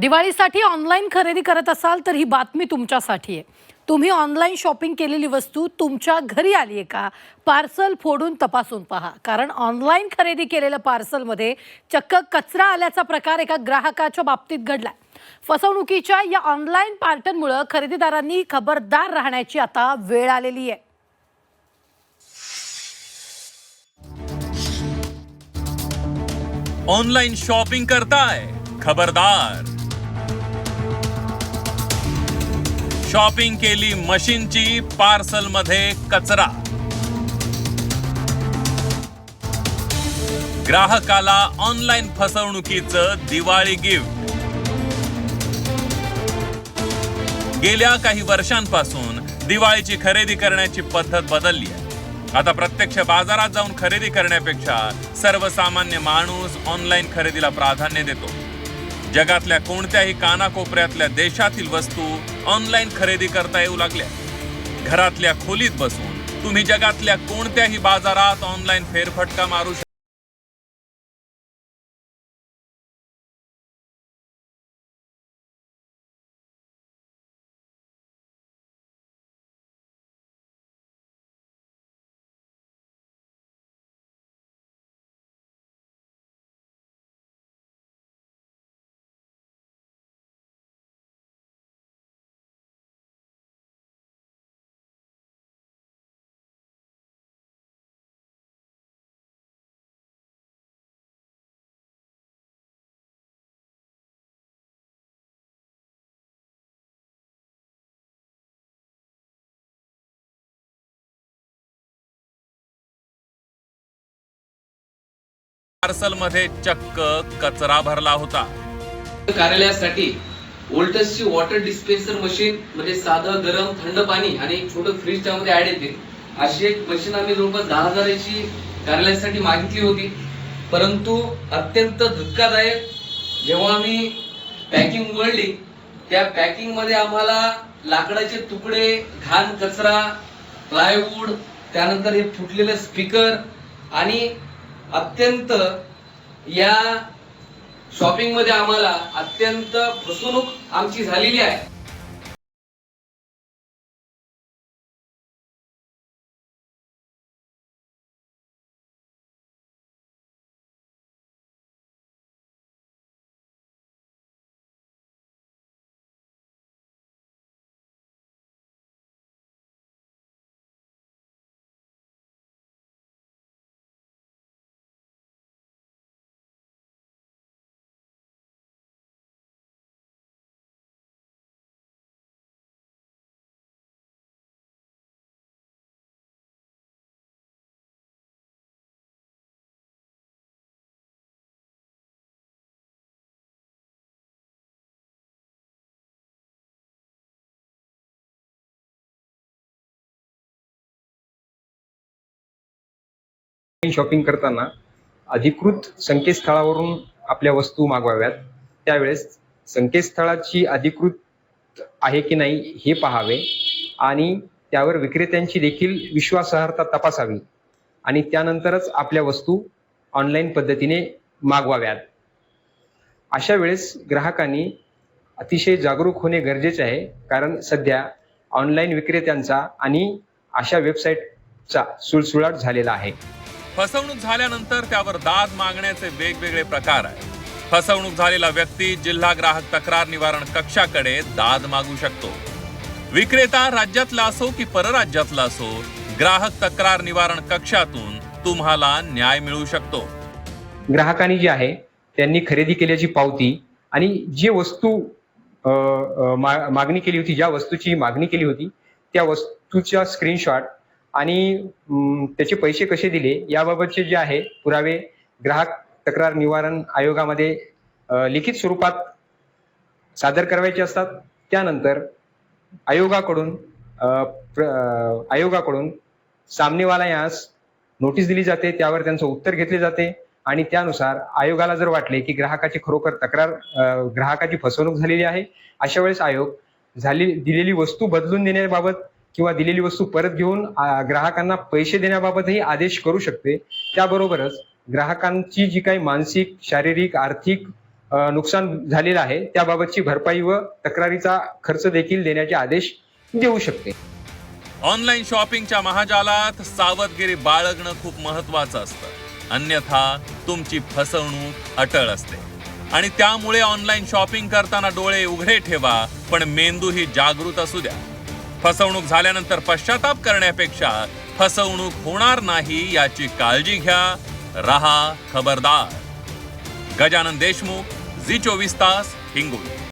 दिवाळीसाठी ऑनलाईन खरेदी करत असाल तर ही बातमी तुमच्यासाठी आहे. तुम्ही ऑनलाईन शॉपिंग केलेली वस्तू तुमच्या घरी आली आहे का? पार्सल फोडून तपासून पहा. कारण ऑनलाईन खरेदी केलेल्या पार्सलमध्ये चक्क कचरा आल्याचा प्रकार एका ग्राहकाच्या बाबतीत घडला फसवणुकीच्या या ऑनलाईन पार्टनमुळं खरेदीदारांनी खबरदार राहण्याची आता वेळ आलेली आहे. ऑनलाईन शॉपिंग करताय. खबरदार. शॉपिंग केली मशीनची पार्सलमध्ये कचरा. ग्राहकाला ऑनलाईन फसवणुकीचं दिवाळी गिफ्ट. गेल्या काही वर्षांपासून दिवाळीची खरेदी करण्याची पद्धत बदलली आहे. आता प्रत्यक्ष बाजारात जाऊन खरेदी करण्यापेक्षा सर्वसामान्य माणूस ऑनलाईन खरेदीला प्राधान्य देतो. जगातल्या कोणत्याही कानाकोपऱ्यातल्या देशातील वस्तू ऑनलाईन खरेदी करता येऊ लागल्या. घरातल्या खोलीत बसून तुम्ही जगातल्या कोणत्याही बाजारात ऑनलाईन फेरफटका मारू शकता पार्सलमध्ये चक्क कचरा भरला होता. कार्यालयासाठी वोल्टसची वॉटर डिस्पेन्सर मशीन म्हणजे साधं गरम थंड पाणी आणि एक छोटं फ्रीज त्यामध्ये ऍड येते. अशी एक मशीन आम्ही जवळपास दहा हजाराची कार्यालयासाठी मागितली होती. परंतु अत्यंत धक्कादायक जेव्हा आम्ही पॅकिंग उघडली त्या पॅकिंगमध्ये आम्हाला लाकडाचे तुकडे घाण कचरा प्लायवूड त्यानंतर हे फुटलेलं स्पीकर आणि अत्यंत या शॉपिंगमध्ये आम्हाला अत्यंत फसवणूक आमची झालेली आहे. शॉपिंग करताना अधिकृत संकेतस्थळावरून आपल्या वस्तू मागवाव्यात. त्यावेळेस संकेतस्थळाची अधिकृत आहे की नाही हे पाहावे आणि त्यावर विक्रेत्यांची देखील विश्वासार्हता तपासावी आणि त्यानंतरच आपल्या वस्तू ऑनलाईन पद्धतीने मागवाव्यात. अशा वेळेस ग्राहकांनी अतिशय जागरूक होणे गरजेचे आहे कारण सध्या ऑनलाईन विक्रेत्यांचा आणि अशा वेबसाईटचा सुळसुळाट झालेला आहे. फसवणूक झाल्यानंतर त्यावर दाद मागण्याचे वेगवेगळे प्रकार आहेत. फसवणूक झालेला व्यक्ती जिल्हा ग्राहक तक्रार निवारण कक्षाकडे दाद मागू शकतो. विक्रेता राज्यातला असो की परराज्यातला असो ग्राहक तक्रार निवारण कक्षातून तुम्हाला न्याय मिळू शकतो. ग्राहकांनी जे आहे त्यांनी खरेदी केल्याची पावती आणि जी वस्तू मागणी केली होती ज्या वस्तूची मागणी केली होती त्या वस्तूच्या स्क्रीनशॉट आणि त्याचे पैसे कसे दिले याबाबतचे जे आहे पुरावे ग्राहक तक्रार निवारण आयोगामध्ये लिखित स्वरूपात सादर करायचे असतात. त्यानंतर आयोगाकडून प्र- आयोगाकडून सामनेवाला यास नोटीस दिली जाते. त्यावर त्यांचं उत्तर घेतले जाते आणि त्यानुसार आयोगाला जर वाटले की ग्राहकाची खरोखर तक्रार ग्राहकाची फसवणूक झालेली आहे अशा वेळेस आयोग झाली दिलेली वस्तू बदलून देण्याबाबत किंवा दिलेली वस्तू परत घेऊन ग्राहकांना पैसे देण्याबाबतही आदेश करू शकते. त्याबरोबरच ग्राहकांची जी काही मानसिक शारीरिक आर्थिक नुकसान झालेलं आहे त्याबाबतची भरपाई व तक्रारीचा खर्च देखील देण्याचे आदेश देऊ शकते. ऑनलाईन शॉपिंगच्या महाजालात सावधगिरी बाळगणं खूप महत्वाचं असतं. अन्यथा तुमची फसवणूक अटळ असते. आणि त्यामुळे ऑनलाईन शॉपिंग करताना डोळे उघडे ठेवा पण मेंदूही जागृत असू द्या. फसवणूक झाल्यानंतर पश्चाताप करण्यापेक्षा फसवणूक होणार नाही याची काळजी घ्या. रहा खबरदार. गजानन देशमुख झी चोवीस तास हिंगोली.